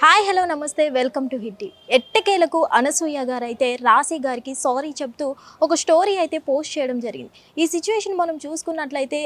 Hi hello నమస్తే welcome to హిట్టి ఎట్టకేలకు అనసూయ గారు అయితే రాశి గారికి సారీ చెప్తూ ఒక స్టోరీ అయితే పోస్ట్ చేయడం జరిగింది. ఈ సిచ్యువేషన్ మనం చూసుకున్నట్లయితే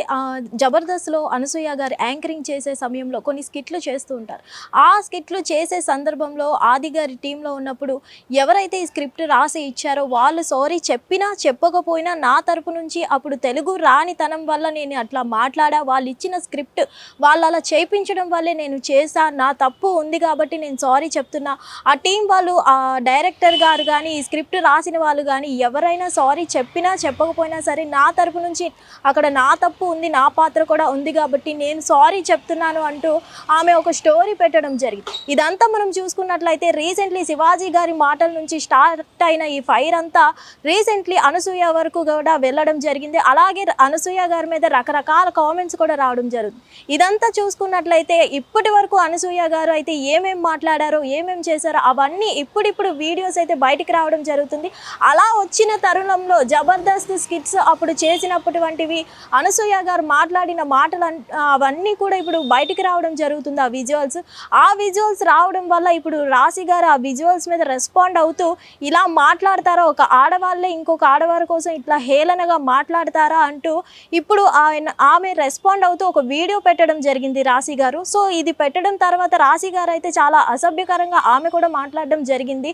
జబర్దస్త్లో అనసూయ గారు యాంకరింగ్ చేసే సమయంలో కొన్ని స్కిట్లు చేస్తూ ఉంటారు. ఆ స్కిట్లు చేసే సందర్భంలో ఆది గారి టీంలో ఉన్నప్పుడు ఎవరైతే ఈ స్క్రిప్ట్ రాసి ఇచ్చారో వాళ్ళు సారీ చెప్పినా చెప్పకపోయినా నా తరపు నుంచి అప్పుడు తెలుగు రానితనం వల్ల నేను అట్లా మాట్లాడా వాళ్ళు ఇచ్చిన స్క్రిప్ట్ వాళ్ళు అలా చేయించడం వల్లే నేను చేసా నా తప్పు ఉంది కాబట్టి నేను సారీ చెప్తున్నా. ఆ టీం వాళ్ళు ఆ డైరెక్టర్ గారు కానీ ఈ స్క్రిప్ట్ రాసిన వాళ్ళు కానీ ఎవరైనా సారీ చెప్పినా చెప్పకపోయినా సరే నా తరపు నుంచి అక్కడ నా తప్పు ఉంది నా పాత్ర కూడా ఉంది కాబట్టి నేను సారీ చెప్తున్నాను అంటూ ఆమె ఒక స్టోరీ పెట్టడం జరిగింది. ఇదంతా మనం చూసుకున్నట్లయితే రీసెంట్లీ శివాజీ గారి మాటల నుంచి స్టార్ట్ అయిన ఈ ఫైర్ అంతా రీసెంట్లీ అనసూయ వరకు కూడా వెళ్ళడం జరిగింది. అలాగే అనసూయ గారి మీద రకరకాల కామెంట్స్ కూడా రావడం జరుగుతుంది. ఇదంతా చూసుకున్నట్లయితే ఇప్పటి వరకు అనసూయ గారు అయితే ఏమేమి మాట్లాడారో ఏమేం చేశారో అవన్నీ ఇప్పుడిప్పుడు వీడియోస్ అయితే బయటికి రావడం జరుగుతుంది. అలా వచ్చిన తరుణంలో జబర్దస్త్ స్కిట్స్ అప్పుడు చేసినప్పటివంటివి అనసూయ గారు మాట్లాడిన మాటలు అవన్నీ కూడా ఇప్పుడు బయటికి రావడం జరుగుతుంది ఆ విజువల్స్. ఆ విజువల్స్ రావడం వల్ల ఇప్పుడు రాశి గారు ఆ విజువల్స్ మీద రెస్పాండ్ అవుతూ ఇలా మాట్లాడతారా? ఒక ఆడవాళ్ళే ఇంకొక ఆడవారి కోసం ఇట్లా హేళనగా మాట్లాడతారా అంటూ ఇప్పుడు ఆయన ఆమె రెస్పాండ్ అవుతూ ఒక వీడియో పెట్టడం జరిగింది రాశి గారు. సో ఇది పెట్టడం తర్వాత రాశి గారు అయితే చాలా అసభ్యకరంగా ఆమె కూడా మాట్లాడడం జరిగింది.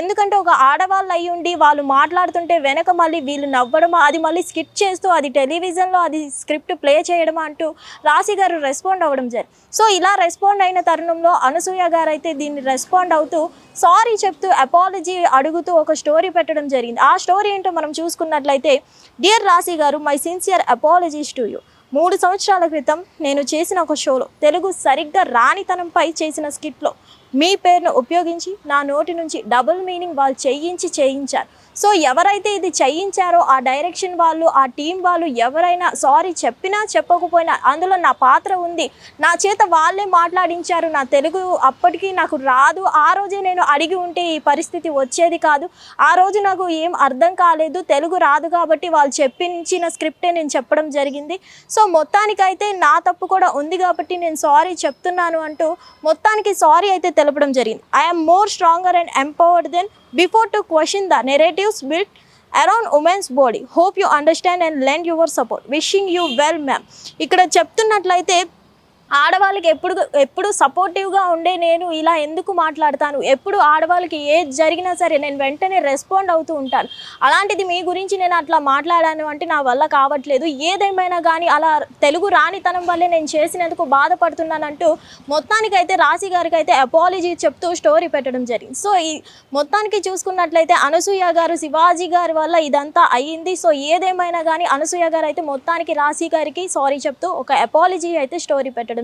ఎందుకంటే ఒక ఆడవాళ్ళు అయి ఉండి వాళ్ళు మాట్లాడుతుంటే వెనక మళ్ళీ వీళ్ళు నవ్వడమా అది మళ్ళీ స్కిట్ చేస్తూ అది టెలివిజన్లో అది స్క్రిప్ట్ ప్లే చేయడమా అంటూ రాశి గారు రెస్పాండ్ అవ్వడం జరిగింది సో ఇలా రెస్పాండ్ అయిన తరుణంలో అనసూయ గారు అయితే దీన్ని రెస్పాండ్ అవుతూ సారీ చెప్తూ అపాలజీ అడుగుతూ ఒక స్టోరీ పెట్టడం జరిగింది. ఆ స్టోరీ ఏంటో మనం చూసుకున్నట్లయితే dear Rashi garu my sincere apologies to you. మూడు సంవత్సరాల క్రితం నేను చేసిన ఒక షోలో తెలుగు సరిగ్గా రానితనంపై చేసిన స్కిట్లో మీ పేరును ఉపయోగించి నా నోటి నుంచి డబుల్ మీనింగ్ వాళ్ళు చేయించి చేయించారు. సో ఎవరైతే ఇది చేయించారో ఆ డైరెక్షన్ వాళ్ళు ఆ టీం వాళ్ళు ఎవరైనా సారీ చెప్పినా చెప్పకపోయినా అందులో నా పాత్ర ఉంది. నా చేత వాళ్ళే మాట్లాడించారు. నా తెలుగు అప్పటికీ నాకు రాదు. ఆ రోజే నేను అడిగి ఉంటే ఈ పరిస్థితి వచ్చేది కాదు. ఆ రోజు నాకు ఏం అర్థం కాలేదు. తెలుగు రాదు కాబట్టి వాళ్ళు చెప్పించిన స్క్రిప్టే నేను చెప్పడం జరిగింది. సో మొత్తానికైతే నా తప్పు కూడా ఉంది కాబట్టి నేను సారీ చెప్తున్నాను అంటూ మొత్తానికి సారీ అయితే తెలపడం జరిగింది. I'm more stronger and empowered than before to question the narratives built around women's body hope you understand and lend your support wishing you well ma'am ఇక్కడ చెప్తున్నట్లయితే ఆడవాళ్ళకి ఎప్పుడు ఎప్పుడు సపోర్టివ్గా ఉండే నేను ఇలా ఎందుకు మాట్లాడతాను? ఎప్పుడు ఆడవాళ్ళకి ఏది జరిగినా సరే నేను వెంటనే రెస్పాండ్ అవుతూ ఉంటాను. అలాంటిది మీ గురించి నేను అట్లా మాట్లాడాను అంటే నా వల్ల కావట్లేదు. ఏదేమైనా కానీ అలా తెలుగు రానితనం వల్లే నేను చేసినందుకు బాధపడుతున్నానంటూ మొత్తానికైతే రాశి గారికి అయితే అపాలజీ చెప్తూ స్టోరీ పెట్టడం జరిగింది. సో ఈ మొత్తానికి చూసుకున్నట్లయితే అనసూయ గారు శివాజీ గారి వల్ల ఇదంతా అయ్యింది. సో ఏదేమైనా కానీ అనసూయ గారు అయితే మొత్తానికి రాశి గారికి సారీ చెప్తూ ఒక అపాలజీ అయితే స్టోరీ పెట్టడం